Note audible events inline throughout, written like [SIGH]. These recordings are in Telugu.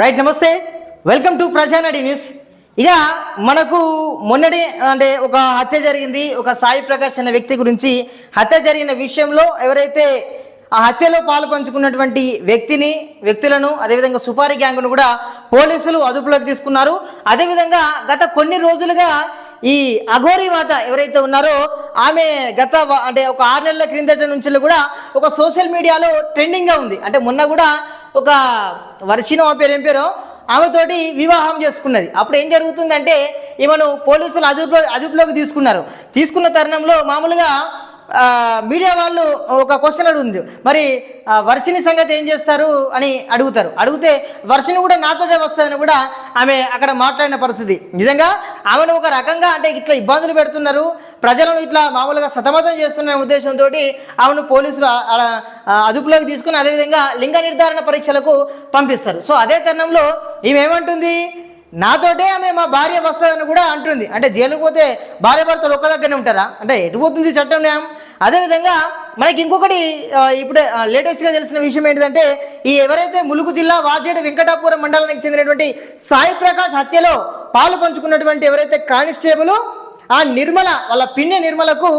రైట్ నమస్తే. వెల్కమ్ టు ప్రజానడి న్యూస్ ఇక మనకు మొన్నటి అంటే ఒక హత్య జరిగింది. ఒక సాయి ప్రకాష్ అనే వ్యక్తి గురించి హత్య జరిగిన విషయంలో ఎవరైతే ఆ హత్యలో పాల్పంచుకున్నటువంటి వ్యక్తిని వ్యక్తులను అదేవిధంగా సుపారీ గ్యాంగ్ను కూడా పోలీసులు అదుపులోకి తీసుకున్నారు. అదేవిధంగా గత కొన్ని రోజులుగా ఈ అఘోరి మాత ఎవరైతే ఉన్నారో ఆమె గత అంటే ఒక ఆరు నెలల క్రిందట నుంచి కూడా ఒక సోషల్ మీడియాలో ట్రెండింగ్గా ఉంది. అంటే మొన్న కూడా ఒక వర్షిన ఆ పేరు ఏం పేరు? ఆమెతోటి వివాహం చేసుకున్నది. అప్పుడు ఏం జరుగుతుందంటే ఈమెను పోలీసులు అదుపులో అదుపులోకి తీసుకున్నారు. తీసుకున్న తరుణంలో మామూలుగా మీడియా వాళ్ళు ఒక క్వశ్చన్ అడుగుంది మరి వర్షిని సంగతి ఏం చేస్తారు అని అడుగుతారు. అడిగితే వర్షిని కూడా నాతోనే వస్తుందని కూడా ఆమె అక్కడ మాట్లాడిన పరిస్థితి. నిజంగా ఆమెను ఒక రకంగా అంటే ఇట్లా ఇబ్బందులు పెడుతున్నారు. ప్రజలను ఇట్లా మామూలుగా సతమతం చేస్తున్న ఉద్దేశంతో ఆమెను పోలీసులు అదుపులోకి తీసుకుని అదేవిధంగా లింగ నిర్ధారణ పరీక్షలకు పంపిస్తారు. సో అదే తరుణంలో ఈమె ఏమంటుంది? నాతోటే ఆమె మా భార్య వస్తుందని కూడా అంటుంది. అంటే జైలుకు పోతే భార్య భర్తలు ఒక్క దగ్గరనే ఉంటారా? అంటే ఎటు పోతుంది చట్టం న్యాయం? అదేవిధంగా మనకి ఇంకొకటి ఇప్పుడు ఇప్పుడే లేటెస్ట్గా తెలిసిన విషయం ఏంటంటే ఈ ఎవరైతే ములుగు జిల్లా వాజేడు వెంకటాపురం మండలానికి చెందినటువంటి సాయి ప్రకాష్ హత్యలో పాలు పంచుకున్నటువంటి ఎవరైతే కానిస్టేబుల్ ఆ నిర్మల వాళ్ళ పిన్ని నిర్మలకు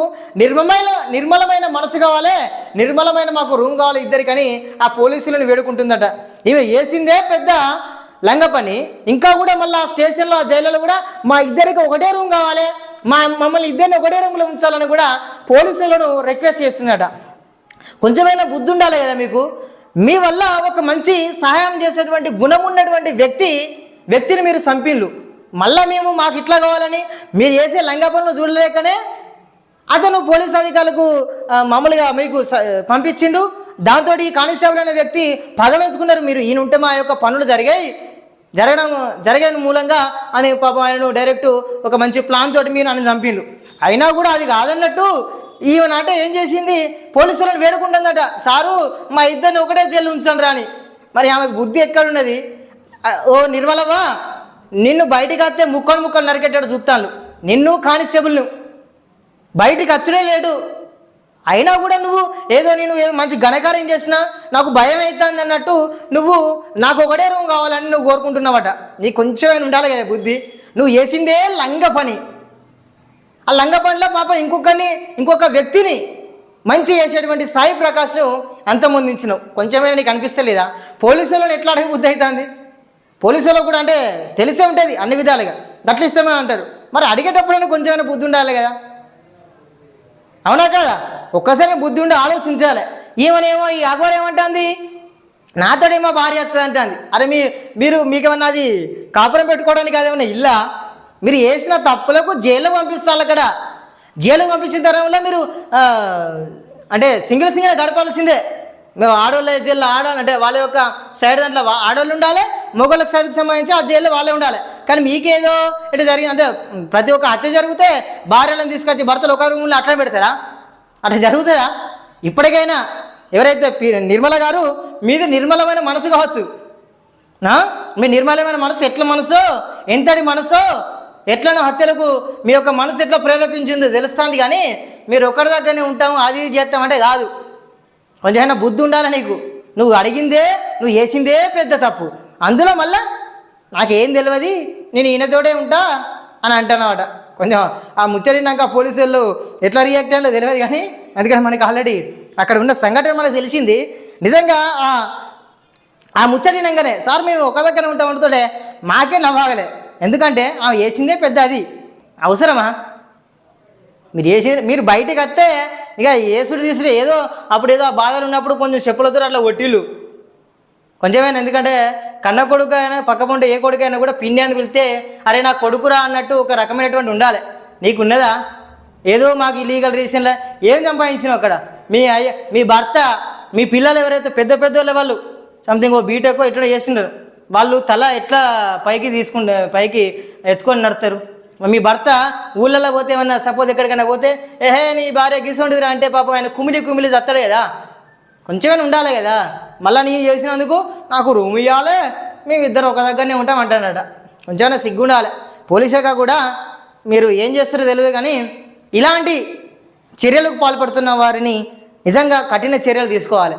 నిర్మమైన నిర్మలమైన మనసు కావాలి నిర్మలమైన మాకు రూమ్ కావాలి ఇద్దరికని ఆ పోలీసులను వేడుకుంటుందట. ఈమె వేసిందే పెద్ద లంగ పని ఇంకా కూడా మళ్ళీ ఆ స్టేషన్లో ఆ జైల్లో కూడా మా ఇద్దరికి ఒకటే రూమ్ కావాలి. మా మమ్మల్ని ఇద్దరిని ఒకటే రంగులో ఉంచాలని కూడా పోలీసులను రిక్వెస్ట్ చేస్తుందట కొంచెమైనా బుద్ధి ఉండాలి కదా మీకు? మీ వల్ల ఒక మంచి సహాయం చేసేటువంటి గుణం ఉన్నటువంటి వ్యక్తి వ్యక్తిని మీరు చంపిళ్ళు. మళ్ళీ మేము మాకు ఇట్లా కావాలని మీరు చేసే లంగా పనులు చూడలేకనే అతను పోలీస్ అధికారులకు మామూలుగా మీకు పంపించిండు. దాంతో ఈ కానిస్టేబుల్ అనే వ్యక్తి పదవించుకున్నారు మీరు ఈయన ఉంటే మా యొక్క పనులు జరిగాయి. జరగడం జరిగిన మూలంగా అని పాపం ఆయనను డైరెక్ట్ ఒక మంచి ప్లాన్ తోటి మీరు ఆయన చంపిండు అయినా కూడా అది కాదన్నట్టు ఈమె అంటే ఏం చేసింది? పోలీసులను వేడుకుంటుందట. సారు మా ఇద్దరిని ఒకటే జైలు ఉంచండి రాని. మరి ఆమెకు బుద్ధి ఎక్కడున్నది? ఓ నిర్మలవా నిన్ను బయటికి వస్తే ముక్కలు ముక్కలు నరికెట్టాడు చూస్తాను నిన్ను కానిస్టేబుల్ను. బయటికి వచ్చడే లేడు. అయినా కూడా నువ్వు ఏదో నేను ఏదో మంచి ఘనకార్యం చేసినా నాకు భయం అవుతుంది అన్నట్టు నువ్వు నాకు ఒకటే రూమ్ కావాలని నువ్వు కోరుకుంటున్నావట. నీకు కొంచెమైనా ఉండాలి కదా బుద్ధి. నువ్వు చేసిందే లంగ పని. ఆ లంగ పనిలో పాప ఇంకొకరిని ఇంకొక వ్యక్తిని మంచి చేసేటువంటి సాయి ప్రకాష్ను అంతమొందించినావు కొంచెమైనా నీకు అనిపిస్తలేదా? పోలీసులను ఎట్లా అడగ బుద్ధి అవుతుంది? పోలీసులో కూడా అంటే తెలిసే ఉంటుంది అన్ని విధాలుగా. గట్ల ఇస్తామని అంటారు. మరి అడిగేటప్పుడైనా కొంచెమైనా బుద్ధి ఉండాలి కదా. అవునా కదా? ఒక్కసారి బుద్ధి ఉండి ఆలోచించాలి. ఈమెనేమో ఈ అగోర్ ఏమంటుంది? నాతోడేమో భార్య వస్తుంది అంటుంది. అరే మీ మీరు మీకేమన్నా అది కాపురం పెట్టుకోవడానికి అదేమన్నా ఇల్లా? మీరు వేసిన తప్పులకు జైలు పంపిస్తారు అక్కడ. జైలు పంపించిన తర్వాత మీరు అంటే సింగిల్ సింగిల్ గడపాల్సిందే. మేము ఆడవాళ్ళ జైల్లో ఆడాలి. అంటే వాళ్ళ యొక్క సైడ్ దాంట్లో ఆడవాళ్ళు ఉండాలి మొగోళ్ళకి సైడ్కి సంబంధించి ఆ జైల్లో వాళ్ళే ఉండాలి. కానీ మీకేదో ఇటు జరిగింది అంటే ప్రతి ఒక్క హత్య జరిగితే భార్యలను తీసుకొచ్చి భర్తలు ఒక రూమ్లో అట్లా పెడతారా? అట్లా జరుగుతుందా? ఇప్పటికైనా ఎవరైతే నిర్మల గారు మీద నిర్మలమైన మనసు కావచ్చు. నా? మీ నిర్మలమైన మనసు ఎట్ల మనసు ఎంతటి మనసు ఎట్లనో హత్యలకు మీ యొక్క మనసు ఎట్లా ప్రేరేపించిందో తెలుస్తుంది కానీ మీరు ఒక్కడి దగ్గరనే ఉంటాము అది ఇది చేస్తామంటే కాదు. కొంచెమైనా బుద్ధి ఉండాలి నీకు? నువ్వు అడిగిందే నువ్వు వేసిందే పెద్ద తప్పు. అందులో మళ్ళా నాకేం తెలియదు నేను ఈయనతోటే ఉంటా అని అంటున్నావట కొంచెం ఆ ముచ్చడినాక పోలీసు వాళ్ళు ఎట్లా రియాక్ట్ అయ్యాలో తెలియదు కానీ అందుకని మనకి ఆల్రెడీ అక్కడ ఉన్న సంఘటన మనకు తెలిసింది. నిజంగా ఆ ఆ ముచ్చరినంగానే సార్ మేము ఒక దగ్గర ఉంటాం అంటుంటే మాకే నవ్వాగలే. ఎందుకంటే ఆమె వేసిందే పెద్ద అది అవసరమా? మీరు వేసి మీరు బయటికి వస్తే ఇక ఏసుడు తీసుడు ఏదో అప్పుడు ఏదో ఆ బాధలు ఉన్నప్పుడు కొంచెం చెప్పులతో అట్లా ఒట్టిళ్ళు కొంచెమైనా ఎందుకంటే కన్న కొడుకు అయినా పక్క ఏ కొడుకు అయినా కూడా పిన్ని అని పిలితే అరే నా కొడుకురా అన్నట్టు ఒక రకమైనటువంటి ఉండాలి. నీకు ఉన్నదా ఏదో మాకు ఇల్లీగల్ రీజన్లో ఏం సంపాదించినావు అక్కడ? మీ అయ్య మీ భర్త మీ పిల్లలు ఎవరైతే పెద్ద పెద్ద వాళ్ళ వాళ్ళు సంథింగ్ ఓ బీటెక్ ఇట్లా చేస్తున్నారు వాళ్ళు తల ఎట్లా పైకి తీసుకుంటే పైకి ఎత్తుకొని నడతారు మీ భర్త ఊళ్ళలో పోతే ఏమన్నా సపోజ్ ఎక్కడికైనా పోతే ఏహే నీ భార్య గీసుంటుందిరా అంటే పాపం ఆయన కుమిలి కుమిలి చస్తాడు కదా. కొంచెమైనా ఉండాలి కదా. మళ్ళీ నేను చేసినందుకు నాకు రూమ్ ఇవ్వాలి మేము ఇద్దరు ఒక దగ్గరనే ఉంటాం అంటాడట కొంచెమైనా సిగ్గు ఉండాలి కూడా మీరు ఏం చేస్తారో తెలియదు కానీ ఇలాంటి చర్యలకు పాల్పడుతున్న వారిని నిజంగా కఠిన చర్యలు తీసుకోవాలి.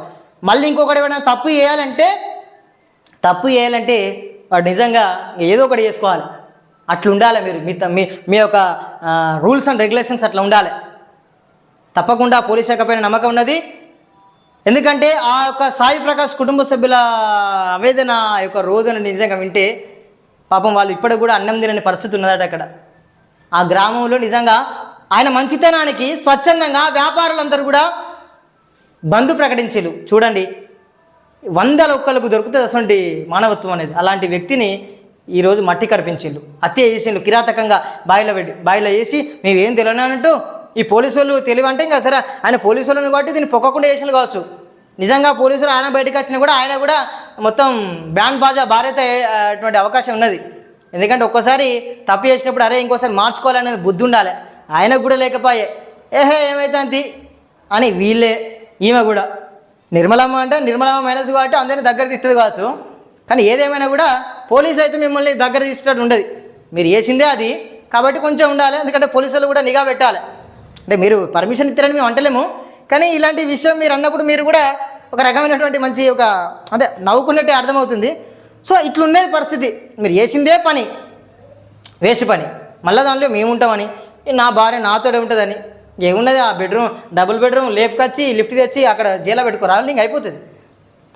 మళ్ళీ ఇంకొకటి ఏమైనా తప్పు చేయాలంటే తప్పు చేయాలంటే వాడు నిజంగా ఏదో ఒకటి చేసుకోవాలి. అట్లా ఉండాలి మీరు. మీ మీ మీ యొక్క రూల్స్ అండ్ రెగ్యులేషన్స్ అట్లా ఉండాలి. తప్పకుండా పోలీస్ శాఖ పైన నమ్మకం ఉన్నది. ఎందుకంటే ఆ యొక్క సాయి ప్రకాష్ కుటుంబ సభ్యుల ఆవేదన ఆ యొక్క రోదన నిజంగా వింటే పాపం వాళ్ళు ఇప్పటికి కూడా అన్నం తినని పరిస్థితి ఉన్నదట అక్కడ. ఆ గ్రామంలో నిజంగా ఆయన మంచితనానికి స్వచ్ఛందంగా వ్యాపారులందరూ కూడా బంధు ప్రకటించారు చూడండి వందల ఒక్కలకు దొరుకుతుంది అటువంటి మానవత్వం అనేది. అలాంటి వ్యక్తిని ఈరోజు మట్టి కనిపించిండు హత్య చేసిండు కిరాతకంగా బాయిలో పెట్టి బాయిలో వేసి మేమేం తెలియనంటూ ఈ పోలీసు వాళ్ళు తెలివంటే ఇంకా సరే ఆయన పోలీసు వాళ్ళని కాబట్టి దీన్ని పొక్కకుండా చేసిన కావచ్చు. నిజంగా పోలీసులు ఆయన బయటకు వచ్చినా కూడా ఆయన కూడా మొత్తం బ్యాండ్ బాజా భారత అటువంటి అవకాశం ఉన్నది. ఎందుకంటే ఒక్కసారి తప్పు చేసినప్పుడు అరే ఇంకోసారి మార్చుకోవాలనేది బుద్ధి ఉండాలి. ఆయనకు కూడా లేకపోయే ఏహే ఏమైతే అంతి? అని వీళ్ళే ఈమె కూడా. నిర్మలమ్మ అంటే నిర్మలమ్మ మైనస్ కాబట్టి అందరినీ దగ్గర తీస్తుంది కావచ్చు. కానీ ఏదేమైనా కూడా పోలీసు అయితే మిమ్మల్ని దగ్గర తీసుకున్నట్టు ఉండదు. మీరు వేసిందే అది. కాబట్టి కొంచెం ఉండాలి. ఎందుకంటే పోలీసులు కూడా నిఘా పెట్టాలి. అంటే మీరు పర్మిషన్ ఇస్తారని మేము అంటలేము. కానీ ఇలాంటి విషయం మీరు అన్నప్పుడు మీరు కూడా ఒక రకమైనటువంటి మంచి ఒక అంటే నవ్వుకున్నట్టే అర్థమవుతుంది. సో ఇట్లుండేది పరిస్థితి. మీరు వేసిందే పని. వేస్ట్ పని. మళ్ళీ దాంట్లో మేము ఉంటామని నా భార్య నాతోడే ఉంటుందని. ఏమున్నది ఆ బెడ్రూమ్ డబుల్ బెడ్రూమ్ లేపుకొచ్చి లిఫ్ట్ తెచ్చి అక్కడ జైల్లో పెట్టుకోరా ఇంక అయిపోతుంది.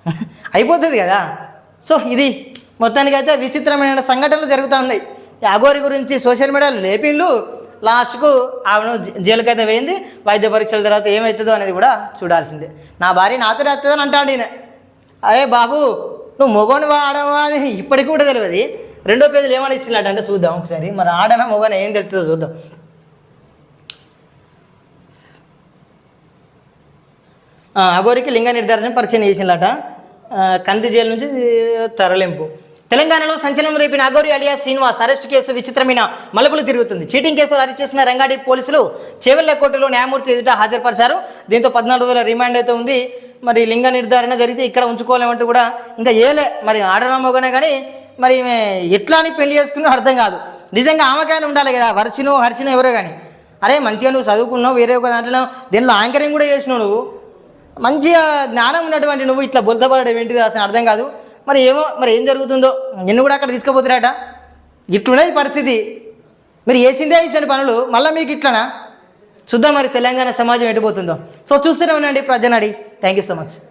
[LAUGHS] అయిపోతుంది కదా. సో ఇది మొత్తానికైతే విచిత్రమైన సంఘటనలు జరుగుతూ ఉన్నాయి. ఈ గురించి సోషల్ మీడియాలో లేపిళ్ళు లాస్ట్కు ఆమెను జైలుకైతే వేయింది. వైద్య పరీక్షల తర్వాత ఏమవుతుందో అనేది కూడా చూడాల్సిందే. నా భార్య నాతో వస్తుందని అంటాడు ఈయన. అరే బాబు నువ్వు మొగోని ఆడవా అని ఇప్పటికి కూడా తెలియదు రెండో పేజీలు ఏమని ఇచ్చినట్టు అంటే చూద్దాం ఒకసారి. మరి ఆడనా మొగన ఏం తెలుస్తుందో చూద్దాం. అగోరికి అఘోరికి లింగ నిర్ధారణ పరిచయం చేసిందట. కంది జైలు నుంచి తరలింపు. తెలంగాణలో సంచలనం రేపిన Aghori alias Srinivas arrest case విచిత్రమైన మలుపులు తిరుగుతుంది. చీటింగ్ కేసులో అరెస్ట్ చేసిన రంగాడి పోలీసులు చేవెళ్ళ కోర్టులో న్యాయమూర్తి ఎదుట హాజరుపరిచారు. దీంతో పద్నాలుగు రోజుల రిమాండ్ అయితే ఉంది. మరి లింగ నిర్ధారణ జరిగితే ఇక్కడ ఉంచుకోలేమంటూ కూడా ఇంకా ఏలే. మరి ఆడనమ్మగానే కానీ మరి ఎట్లా అని పెళ్ళి చేసుకున్నా అర్థం కాదు. నిజంగా ఆమెకాయన ఉండాలి కదా. వర్షినో హర్షినో ఎవరో కానీ. అరే మంచిగా నువ్వు చదువుకున్నావు వేరే ఒక దాంట్లో దీనిలో యాంకరింగ్ కూడా చేసినావు నువ్వు. మంచిగా జ్ఞానం ఉన్నటువంటి నువ్వు ఇట్లా బుద్ధపడడం ఏంటిది అసలు అర్థం కాదు. మరి ఏమో మరి ఏం జరుగుతుందో? నిన్ను కూడా అక్కడ తీసుకుపోతురాట ఇట్లున్నది పరిస్థితి. మీరు వేసిందే ఇచ్చిన పనులు మళ్ళీ మీకు ఇట్లనా? చూద్దాం మరి తెలంగాణ సమాజం ఎటుపోతుందో సో చూస్తూనే ఉండండి Prajanadi thank you so much